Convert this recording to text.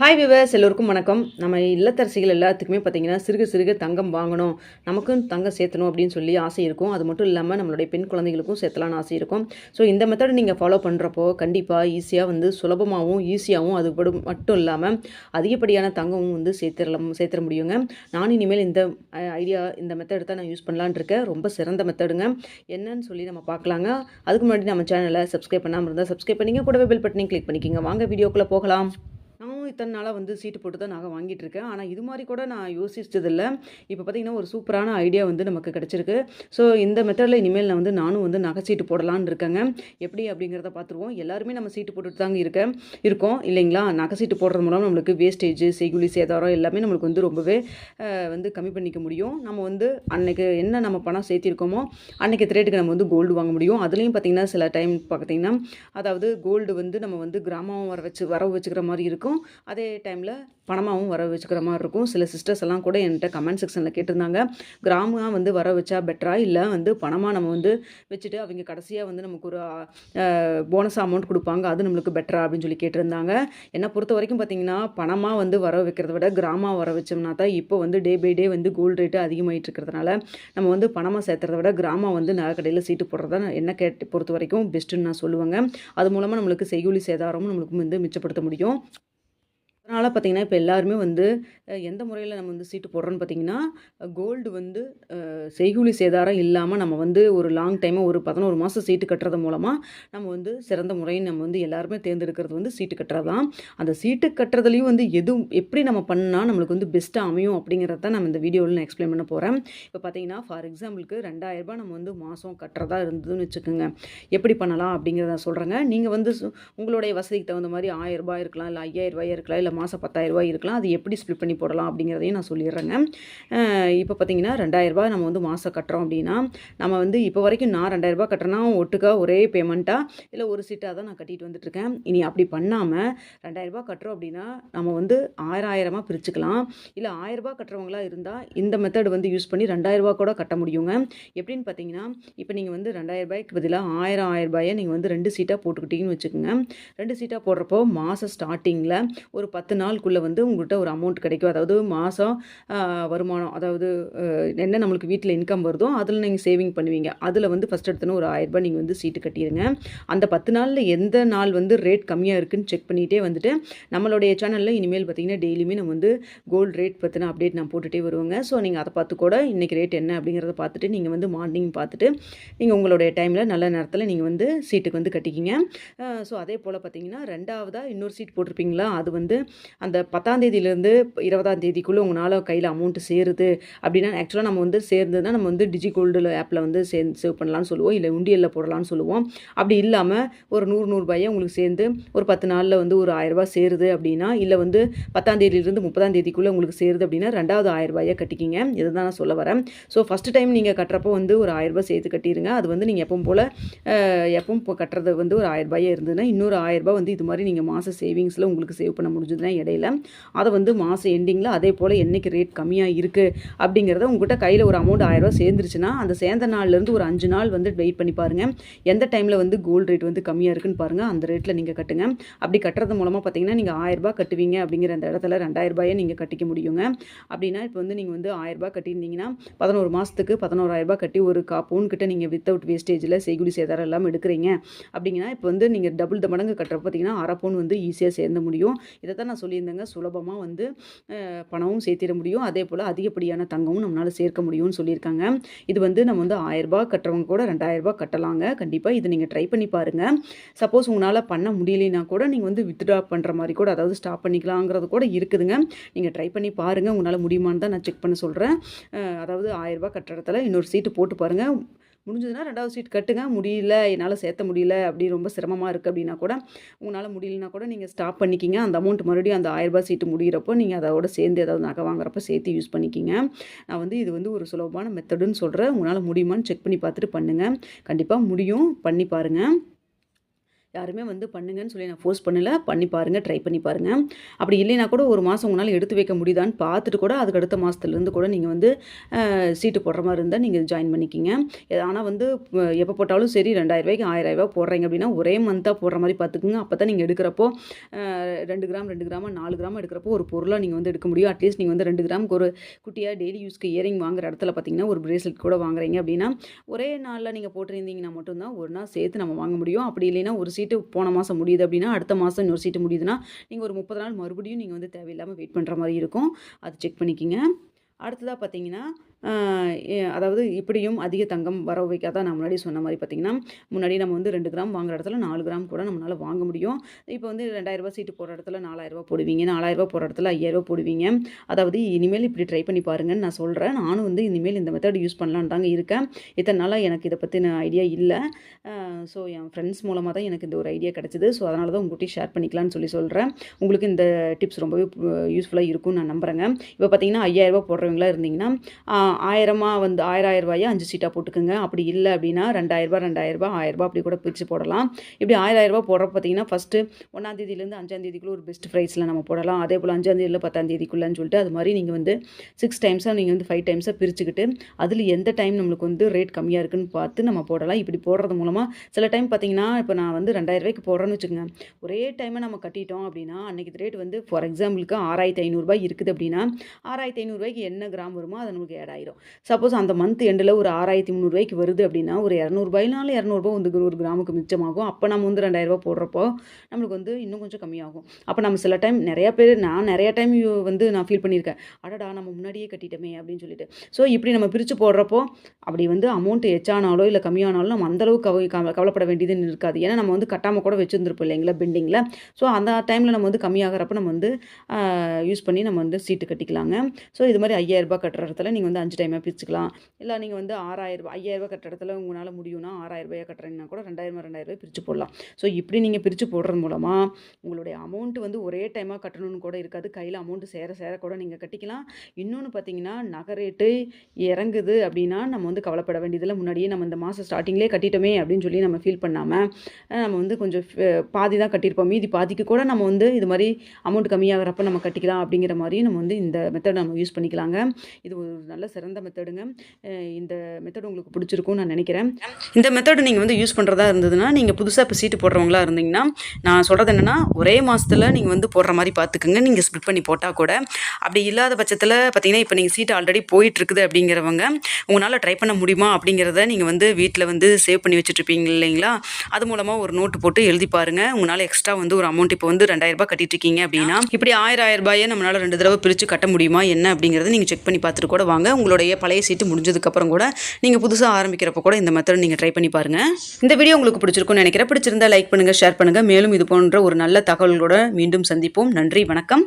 Hi viewers எல்லோருக்கும் வணக்கம். நம்ம இல்லத்தரசிகள் எல்லாத்துக்குமே பார்த்தீங்கன்னா சிறுக சிறுக தங்கம் வாங்கணும். நமக்கும் தங்கம் சேர்த்தணும் அப்படின்னு சொல்லி ஆசை இருக்கும். அது மட்டும் இல்லாமல் நம்மளுடைய பெண் குழந்தைகளுக்கும் சேர்த்தலான்னு ஆசை இருக்கும். ஸோ இந்த மெத்தட் நீங்கள் ஃபாலோ பண்ணுறப்போ கண்டிப்பாக ஈஸியாக வந்து சுலபமாகவும் ஈஸியாகவும் அது மட்டும் இல்லாமல் அதிகப்படியான தங்கமும் வந்து சேர்த்துடலாம் சேர்த்துட முடியுங்க. நான் இனிமேல் இந்த ஐடியா இந்த மெத்தட் தான் நான் யூஸ் பண்ணலான்னு இருக்கேன். ரொம்ப சிறந்த மெத்தடுங்க என்னன்னு சொல்லி நம்ம பார்க்கலாங்க. அதுக்கு முன்னாடி நம்ம சேனலை சப்ஸ்கிரைப் பண்ணாமல் இருந்தால் சப்ஸ்கிரைப் பண்ணிங்க. கூடவே பெல் பட்டனையும் கிளிக் பண்ணிக்கோங்க. வாங்க வீடியோக்குள்ளே போகலாம். நானும் இத்தனை நாளாக வந்து சீட்டு போட்டு தான் நகை வாங்கிட்டு இருக்கேன் ஆனால் இது மாதிரி கூட நான் யோசிச்சதில்லை. இப்போ பார்த்தீங்கன்னா ஒரு சூப்பரான ஐடியா வந்து நமக்கு கிடச்சிருக்கு. ஸோ இந்த மெத்தடில் இனிமேல் நான் வந்து நானும் வந்து நகை சீட்டு போடலான்னு இருக்கேங்க. எப்படி அப்படிங்கிறத பார்த்துருவோம் எல்லாருமே நம்ம சீட்டு போட்டுட்டு தாங்க இருக்கேன் இருக்கோம். இல்லைங்களா? நகை சீட்டு போடுறது மூலம் நம்மளுக்கு வேஸ்டேஜ் செய்குலி சேதாரம் எல்லாமே நம்மளுக்கு வந்து ரொம்பவே வந்து கம்மி பண்ணிக்க முடியும். நம்ம வந்து அன்னைக்கு என்ன நம்ம பணம் சேர்த்திருக்கோமோ அன்னைக்கு ரேட்டுக்கு நம்ம வந்து கோல்டு வாங்க முடியும். அதுலேயும் பார்த்தீங்கன்னா சில டைம் பார்த்தீங்கன்னா அதாவது கோல்டு வந்து நம்ம வந்து கிராமம் வர வச்சு வரவு வச்சுக்கிற மாதிரி இருக்கும். அதே டைமில் பணமாகவும் வர வச்சுக்கிற மாதிரி இருக்கும். சில சிஸ்டர்ஸ் எல்லாம் கூட என்கிட்ட கமெண்ட் செக்ஷனில் கேட்டிருந்தாங்க. கிராமம் வந்து வர வச்சா பெட்டரா இல்லை வந்து பணமாக நம்ம வந்து வச்சுட்டு அவங்க கடைசியாக வந்து நமக்கு ஒரு போனஸ் அமௌண்ட் கொடுப்பாங்க. அது நம்மளுக்கு பெட்டரா அப்படின்னு சொல்லி கேட்டிருந்தாங்க. என்னை பொறுத்த வரைக்கும் பார்த்தீங்கன்னா பணமாக வந்து வர வைக்கிறத விட கிராமமாக வர வச்சோம்னா தான் இப்போ வந்து டே பை டே வந்து கோல்டு ரேட்டு அதிகமாகிட்டு இருக்கிறதுனால நம்ம வந்து பணமாக சேர்த்துறத விட கிராமம் வந்து நகை கடையில் சீட்டு போடுறதா என்ன கேட்டு பொறுத்த வரைக்கும் பெஸ்ட்டுன்னு நான் சொல்லுவேங்க. அது மூலமாக நம்மளுக்கு செய்கூலி சேதாரமும் நம்மளுக்கு வந்து மிச்சப்படுத்த முடியும். அதனால் பார்த்திங்கன்னா இப்போ எல்லாருமே வந்து எந்த முறையில் நம்ம வந்து சீட்டு போடுறோன்னு பார்த்தீங்கன்னா கோல்டு வந்து செய்கூலி சேதாரம் இல்லாமல் நம்ம வந்து ஒரு லாங் டைமாக ஒரு பதினோரு மாதம் சீட்டு கட்டுறது மூலமாக நம்ம வந்து சிறந்த முறையை நம்ம வந்து எல்லாருமே தேர்ந்தெடுக்கிறது வந்து சீட்டு கட்டுறது தான் அந்த சீட்டு கட்டுறதுலையும் வந்து எது எப்படி நம்ம பண்ணால் நம்மளுக்கு வந்து பெஸ்ட்டாக அமையும் அப்படிங்கிறத தான் நம்ம இந்த வீடியோவில் நான் எக்ஸ்பிளைன் பண்ண போகிறேன் இப்போ பார்த்தீங்கன்னா ஃபார் எக்ஸாம்பிளுக்கு ரெண்டாயிரரூபா நம்ம வந்து மாதம் கட்டுறதா இருந்ததுன்னு வச்சுக்கோங்க. எப்படி பண்ணலாம் அப்படிங்கிறத சொல்கிறேங்க நீங்கள் வந்து சு- உங்களுடைய வசதிக்கு தகுந்த மாதிரி ஆயிரம் ரூபாய் இருக்கலாம் இல்லை ஐயாயிரம் இருக்கலாம் இல்லை மாதம் பத்தாயிரம் ரூபாய் இருக்கலாம். அது எப்படி ஸ்ப்ளிட் பண்ணி போடலாம் அப்படிங்கிறதையும் நான் சொல்லிடுறேங்க. இப்போ பார்த்தீங்கன்னா ரெண்டாயிரரூபா நம்ம வந்து மாதம் கட்டுறோம் அப்படின்னா நம்ம வந்து இப்போ வரைக்கும் நான் ரெண்டாயிரம் கட்டுறேன்னா ஒட்டுக்கா ஒரே பேமெண்ட்டாக இல்லை ஒரு சீட்டாக தான் நான் கட்டிட்டு வந்துட்டுருக்கேன் இனி அப்படி பண்ணாமல் ரெண்டாயிரரூபா கட்டுறோம் அப்படின்னா நம்ம வந்து ஆயிரம் ஆயிரமாக பிரிச்சுக்கலாம். இல்லை ஆயிரரூபா கட்டுறவங்களா இருந்தால் இந்த மெத்தட் வந்து யூஸ் பண்ணி ரெண்டாயிரரூபா கூட கட்ட முடியுங்க. எப்படின்னு பார்த்தீங்கன்னா இப்போ நீங்கள் வந்து ரெண்டாயிரரூபாய்க்கு பதிலாக ஆயிரம் ஆயிரரூபாயை நீங்கள் வந்து ரெண்டு சீட்டாக போட்டுக்கிட்டீங்கன்னு வச்சுக்கோங்க. ரெண்டு சீட்டாக போடுறப்போ மாதம் ஸ்டார்டிங்கில் ஒரு பத்து பத்து நாளுக்குள்ளே வந்து உங்கள்கிட்ட ஒரு அமௌண்ட் கிடைக்கும். அதாவது மாதம் வருமானம் அதாவது என்ன நம்மளுக்கு வீட்டில் இன்கம் வருதோ அதில் நீங்கள் சேவிங் பண்ணுவீங்க. அதில் வந்து ஃபஸ்ட் எடுத்தோன்னு ஒரு ஆயிரரூபா நீங்கள் வந்து சீட்டு கட்டிடுங்க. அந்த பத்து நாளில் எந்த நாள் வந்து ரேட் கம்மியாக இருக்குன்னு செக் பண்ணிகிட்டே வந்துட்டு நம்மளுடைய சேனலில் இனிமேல் பார்த்தீங்கன்னா டெய்லியுமே நம்ம வந்து கோல்டு ரேட் பற்றின அப்டேட் நான் போட்டுகிட்டே வருவேங்க. ஸோ நீங்கள் அதை பார்த்து கூட இன்றைக்கி ரேட் என்ன அப்படிங்கிறத பார்த்துட்டு நீங்கள் வந்து மார்னிங் பார்த்துட்டு நீங்கள் உங்களுடைய டைமில் நல்ல நேரத்தில் நீங்கள் வந்து சீட்டுக்கு வந்து கட்டிக்கிங்க. ஸோ அதே போல் பார்த்தீங்கன்னா ரெண்டாவதாக இன்னொரு சீட் போட்டிருப்பீங்களா? அது வந்து அந்த பத்தாம் தேதியிலேருந்து இருபதாம் தேதிக்குள்ளே உங்களால் கையில் அமௌண்ட்டு சேருது. அப்படின்னா ஆக்சுவலாக நம்ம வந்து சேர்ந்ததுன்னா நம்ம வந்து டிஜி கோல்டு ஆப்பில் வந்து சே சேவ் பண்ணலாம்னு சொல்லுவோம். இல்லை உண்டியலில் போடலான்னு சொல்லுவோம். அப்படி இல்லாமல் ஒரு நூறு நூறுபாயை உங்களுக்கு சேர்ந்து ஒரு பத்து நாளில் வந்து ஒரு ஆயிரரூபா சேருது அப்படின்னா இல்லை வந்து பத்தாம் தேதியிலிருந்து முப்பதாம் தேதிக்குள்ளே உங்களுக்கு சேருது அப்படின்னா ரெண்டாவது ஆயிரரூபாயை கட்டிக்கிங்க. இதுதான் நான் சொல்ல வரேன். ஸோ ஃபஸ்ட்டு டைம் நீங்கள் கட்டுறப்போ வந்து ஒரு ஆயிரரூபா சேர்த்து கட்டிடுங்க அது வந்து நீங்கள் எப்பவும் போல் எப்பவும் கட்டுறது வந்து ஒரு ஆயிரரூபாயே இருந்ததுன்னா இன்னொரு ஆயிரரூபா வந்து இது மாதிரி நீங்கள் மாத சேவிங்ஸில் உங்களுக்கு சேவ் பண்ண முடிஞ்சதுன்னா இடையில அதை வந்து மாதம் எண்டிங்கில் அதே போல் என்னைக்கு ரேட் கம்மியாக இருக்குது அப்படிங்கிறத உங்கள்கிட்ட கையில் ஒரு அமௌண்ட் ஆயிரரூவா சேர்ந்துருச்சுன்னா அந்த சேர்ந்த நாள்லேருந்து ஒரு அஞ்சு நாள் வந்து வெயிட் பண்ணி பாருங்கள் எந்த டைமில் வந்து கோல்டு ரேட் வந்து கம்மியாக இருக்குன்னு பாருங்கள் அந்த ரேட்டில் நீங்கள் கட்டுங்க. அப்படி கட்டுறது மூலமாக பார்த்தீங்கன்னா நீங்கள் ஆயிரரூபா கட்டுவீங்க அப்படிங்கிற அந்த இடத்துல ரெண்டாயிரரூபாயை நீங்கள் கட்டிக்க முடியுங்க. அப்படின்னா இப்போ வந்து நீங்கள் வந்து ஆயிரரூபா கட்டியிருந்தீங்கன்னா பதினோரு மாதத்துக்கு பதினோராயிரரூபா கட்டி ஒரு கா பவுன் கிட்ட நீங்கள் வித்தவுட் வேஸ்டேஜில் செய்குலி சேதாரம் எல்லாம் எடுக்கிறீங்க. அப்படிங்கன்னா இப்போ வந்து நீங்கள் டபுள் த மடங்கு கட்டுறப்ப பார்த்தீங்கன்னா அரை பவுன் வந்து ஈஸியாக சேர்ந்த முடியும். இதை தான் நான் சொல்லியிருந்தேங்க. சுலபமாக வந்து பணமும் சேர்த்திட முடியும். அதே போல் அதிகப்படியான தங்கமும் நம்மளால் சேர்க்க முடியும்னு சொல்லியிருக்காங்க. இது வந்து நம்ம வந்து ஆயிரரூபா கட்டுறவங்க கூட ரெண்டாயிரரூபா கட்டலாங்க. கண்டிப்பாக இதை நீங்கள் ட்ரை பண்ணி பாருங்கள் சப்போஸ் உங்களால் பண்ண முடியலைன்னா கூட நீங்கள் வந்து வித்ட்ரா பண்ணுற மாதிரி கூட அதாவது ஸ்டாப் பண்ணிக்கலாங்கிறது கூட இருக்குதுங்க. நீங்கள் ட்ரை பண்ணி பாருங்கள் உங்களால் முடியுமான்னு தான் நான் செக் பண்ண சொல்கிறேன் அதாவது ஆயிரரூபா கட்டுற இடத்துல இன்னொரு சீட்டு போட்டு பாருங்கள் முடிஞ்சதுன்னா ரெண்டாவது சீட் கட்டுங்க. முடியல என்னால் சேர்த்த முடியல அப்படி ரொம்ப சிரமமாக இருக்குது அப்படின்னா கூட உங்களால் முடியலனா கூட நீங்கள் ஸ்டாப் பண்ணிக்கிங்க. அந்த அமௌண்ட் மறுபடியும் அந்த ஆயிரரூபா சீட்டு முடிகிறப்போ நீங்கள் அதோட சேர்ந்து ஏதாவது நகை வாங்குறப்ப சேர்த்து யூஸ் பண்ணிக்கிங்க. நான் வந்து இது வந்து ஒரு சுலபமான மெத்தடுன்னு சொல்கிறேன் உங்களால் முடியுமான்னு செக் பண்ணி பார்த்துட்டு பண்ணுங்கள் கண்டிப்பாக முடியும். பண்ணி பாருங்கள் யாருமே வந்து பண்ணுங்கன்னு சொல்லி நான் ஃபோர்ஸ் பண்ணல. பண்ணி பாருங்கள் ட்ரை பண்ணி பாருங்கள் அப்படி இல்லைனா கூட ஒரு மாதம் உங்களால் எடுத்து வைக்க முடியுதான்னு பார்த்துட்டு கூட அதுக்கு அடுத்த மாதத்துலேருந்து கூட நீங்கள் வந்து சீட்டு போடுற மாதிரி இருந்தால் நீங்கள் ஜாயின் பண்ணிக்கிங்க. ஆனால் வந்து எப்போ போட்டாலும் சரி ரெண்டாயிரரூபாய்க்கு ஆயிரரூபா போடுறீங்க அப்படின்னா ஒரே மந்த்தாக போடுற மாதிரி பார்த்துக்குங்க. அப்போ தான் நீங்கள் எடுக்கிறப்போ ரெண்டு கிராம் ரெண்டு கிராமா நாலு கிராம் எடுக்கிறப்போ ஒரு பொருளாக நீங்கள் வந்து எடுக்க முடியும். அட்லீஸ்ட் நீங்கள் வந்து ரெண்டு கிராமுக்கு ஒரு குட்டியாக டெய்லி யூஸ்க்கு இயரிங் வாங்குற இடத்துல பார்த்தீங்கன்னா ஒரு பிரேஸ்லெட் கூட வாங்குறீங்க அப்படின்னா ஒரே நாளில் நீங்கள் போட்டிருந்தீங்கன்னா மட்டும்தான் ஒரு நாள் சேர்த்து நம்ம வாங்க முடியும். அப்படி இல்லைன்னா ஒரு சீட் சீட்டு போன மாதம் முடியுது அப்படின்னா அடுத்த மாதம் இன்னொரு சீட்டு முடியுதுன்னா நீங்கள் ஒரு முப்பது நாள் மறுபடியும் நீங்கள் வந்து தேவையில்லாமல் வெயிட் பண்ணுற மாதிரி இருக்கும். அது செக் பண்ணிக்கிங்க. அடுத்ததாக பார்த்தீங்கன்னா அதாவது இப்படியும் அதிக தங்கம் வர வைக்காத? நான் முன்னாடி சொன்ன மாதிரி பார்த்தீங்கன்னா முன்னாடி நம்ம வந்து ரெண்டு கிராம் வாங்குற இடத்துல நாலு கிராம் கூட நம்மளால் வாங்க முடியும். இப்போ வந்து ரெண்டாயிரரூபா சீட்டு போகிற இடத்துல நாலாயிரரூபா போடுவீங்க. நாலாயிரரூபா போகிற இடத்துல ஐயாயிரரூபா போடுவீங்க. அதாவது இனிமேல் இப்படி ட்ரை பண்ணி பாருங்கன்னு நான் சொல்கிறேன் நானும் வந்து இனிமேல் இந்த மெத்தட் யூஸ் பண்ணலான் தாங்க இருக்கேன். இத்தனை நாளாக எனக்கு இதை பற்றின ஐடியா இல்லை. ஸோ என் ஃப்ரெண்ட்ஸ் மூலமாக தான் எனக்கு இந்த ஒரு ஐடியா கிடச்சிது. ஸோ அதனால தான் உங்கள்கிட்ட ஷேர் பண்ணிக்கலாம்னு சொல்லி சொல்கிறேன் உங்களுக்கு இந்த டிப்ஸ் ரொம்பவே யூஸ்ஃபுல்லாக இருக்கும்னு நான் நம்புகிறேங்க இப்போ பார்த்தீங்கன்னா ஐயாயிரரூபா போடுறவங்களா இருந்தீங்கன்னா ஆயிரமா வந்து ஆயிரம் ஆயிரம் ரூபாயை அஞ்சு சீட்டாக போட்டுக்கோங்க. அப்படி இல்லை அப்படின்னா ரெண்டாயிரரூபா ரெண்டாயிரரூபா ஆயிரரூபா அப்படி கூட பிரித்து போடலாம். இப்படி ஆயிரம் ஆயிரரூபா போடுற பார்த்தீங்கன்னா ஃபஸ்ட்டு ஒன்றாந்தேதியிலேருந்து அஞ்சாந்தேதிக்குள்ளே ஒரு பெஸ்ட் ப்ரைஸில் நம்ம போடலாம். அதே போல் அஞ்சாந்தேதியில் பத்தாந்தேதிக்குள்ளேன்னு சொல்லிட்டு அது மாதிரி நீங்கள் வந்து சிக்ஸ் டைம்ஸாக நீங்கள் வந்து ஃபைவ் டைம்ஸாக பிரிச்சுக்கிட்டு அதில் எந்த டைம் நம்மளுக்கு வந்து ரேட் கம்மியாக இருக்குன்னு பார்த்து நம்ம போடலாம். இப்படி போடுறது மூலமாக சில டைம் பார்த்தீங்கன்னா இப்போ நான் வந்து ரெண்டாயிரரூபாய்க்கு போடுறேன்னு வச்சுக்கோங்க. ஒரே டைமை நம்ம கட்டிட்டோம் அப்படின்னா அன்றைக்கி ரேட் வந்து ஃபார் எக்ஸாம்பிளுக்கு ஆறாயிரத்தி ஐநூறுரூபா இருக்குது அப்படின்னா ஆறாயிரத்தி ஐநூறுரூவாய்க்கு என்ன கிராம் வருமோ அதை நம்மளுக்கு ஆட் ஆயிரும். சப்போஸ் அந்த மந்த் எண்டில் ஒரு ஆறாயிரத்தி முந்நூறுரூவாய்க்கு வருது அப்படின்னா ஒரு இரநூறுபாயினால இரநூறுபா வந்து ஒரு கிராமுக்கு மிச்சமாகும். அப்போ நம்ம வந்து ரெண்டாயிரரூபா போடுறப்போ நம்மளுக்கு வந்து இன்னும் கொஞ்சம் கம்மியாகும். அப்போ நம்ம சில டைம் நிறையா பேர் நான் நிறையா டைம் வந்து நான் ஃபீல் பண்ணியிருக்கேன். அடடா நம்ம முன்னாடியே கட்டிட்டோமே அப்படின்னு சொல்லிட்டு. ஸோ இப்படி நம்ம பிரித்து போடுறப்போ அப்படி வந்து அமௌண்ட் எச்சானாலோ இல்லை கம்மியானாலும் நம்ம அந்தளவுக்கு கவ- கவலைப்பட வேண்டியதுன்னு இருக்காது. ஏன்னா நம்ம வந்து கட்டாமல் கூட வச்சுருந்துருப்போம் இல்லைங்களா பெண்டிங்கில் ஸோ அந்த டைமில் நம்ம வந்து கம்மியாகிறப்ப நம்ம வந்து யூஸ் பண்ணி நம்ம வந்து சீட்டு கட்டிக்கலாங்க. ஸோ இது மாதிரி ஐயாயிரரூபா கட்டுற இடத்துல நீங்கள் வந்து அஞ்சு டைமாக பிரிச்சுக்கலாம். இல்லை நீங்கள் வந்து ஆறாயிரரூபா ஐயாயிரரூபா கட்டுற இடத்துல உங்களால் முடியும்னா ஆறாயிரரூபாயா கட்டுறீங்கன்னா கூட ரெண்டாயிரம் ரெண்டாயிரரூபாய் பிரித்து போடலாம். ஸோ இப்படி நீங்கள் பிரித்து போடுறது மூலமாக உங்களுடைய அமௌண்ட் வந்து ஒரே டைமாக கட்டணும்னு கூட இருக்காது. கையில் அமௌண்ட்டு சேர சேர கூட நீங்கள் கட்டிக்கலாம். இன்னொன்று பார்த்தீங்கன்னா நகை ரேட்டு இறங்குது அப்படின்னா நம்ம வந்து கவலைப்பட வேண்டியதில் முன்னாடியே நம்ம இந்த மாதம் ஸ்டார்டிங்லேயே கட்டிட்டோமே அப்படின்னு சொல்லி நம்ம ஃபீல் பண்ணாமல் நம்ம வந்து கொஞ்சம் பாதி தான் கட்டியிருப்போம். மீதி பாதிக்கு கூட நம்ம வந்து இது மாதிரி அமௌண்ட் கம்மியாகிறப்ப நம்ம கட்டிக்கலாம் அப்படிங்கிற மாதிரியும் நம்ம வந்து இந்த மெத்தட் நம்ம யூஸ் பண்ணிக்கலாங்க. இது ஒரு நல்ல சிறந்த மெத்தடுங்க இந்த மெத்தட் உங்களுக்கு பிடிச்சிருக்கும்னு நான் நினைக்கிறேன். இந்த மெத்தடு நீங்கள் வந்து யூஸ் பண்ணுறதா இருந்ததுன்னா நீங்கள் புதுசாக இப்போ சீட்டு போடுறவங்களா இருந்தீங்கன்னா நான் சொல்கிறது என்னென்னா ஒரே மாதத்தில் நீங்கள் வந்து போடுற மாதிரி பார்த்துக்குங்க நீங்கள் ஸ்ப்ளிட் பண்ணி போட்டால் கூட. அப்படி இல்லாத பட்சத்தில் பார்த்தீங்கன்னா இப்போ நீங்கள் சீட்டு ஆல்ரெடி போயிட்டுருக்குது அப்படிங்கிறவங்க உங்களால் ட்ரை பண்ண முடியுமா அப்படிங்கிறத நீங்கள் வந்து வீட்டில் வந்து சேவ் பண்ணி வச்சுட்ருப்பீங்க இல்லைங்களா? அது மூலமாக ஒரு நோட்டு போட்டு எழுதி பாருங்கள் உங்களால் எக்ஸ்ட்ரா வந்து ஒரு அமௌண்ட் இப்போ வந்து ரெண்டாயிரம் ரூபாய் கட்டிட்டு இருக்கீங்க அப்படின்னா இப்படி ஆயிரம் ஆயிரம் ரூபாயை நம்மளால் ரெண்டு தடவை பிரித்து கட்ட முடியுமா என்ன அப்படிங்கிறத நீங்கள் செக் பண்ணி பார்த்துட்டு கூட வாங்க. உங்களுடைய பழைய சீட்டு முடிஞ்சதுக்கப்புறம் கூட நீங்கள் புதுசாக ஆரம்பிக்கிறப்ப கூட இந்த மெத்தட் நீங்கள் ட்ரை பண்ணி பாருங்கள் இந்த வீடியோ உங்களுக்கு பிடிச்சிருக்கும்னு நினைக்கிறேன். பிடிச்சிருந்தா லைக் பண்ணுங்கள் ஷேர் பண்ணுங்கள் மேலும் இது போன்ற ஒரு நல்ல தகவல்களோட மீண்டும் சந்திப்போம். நன்றி வணக்கம்.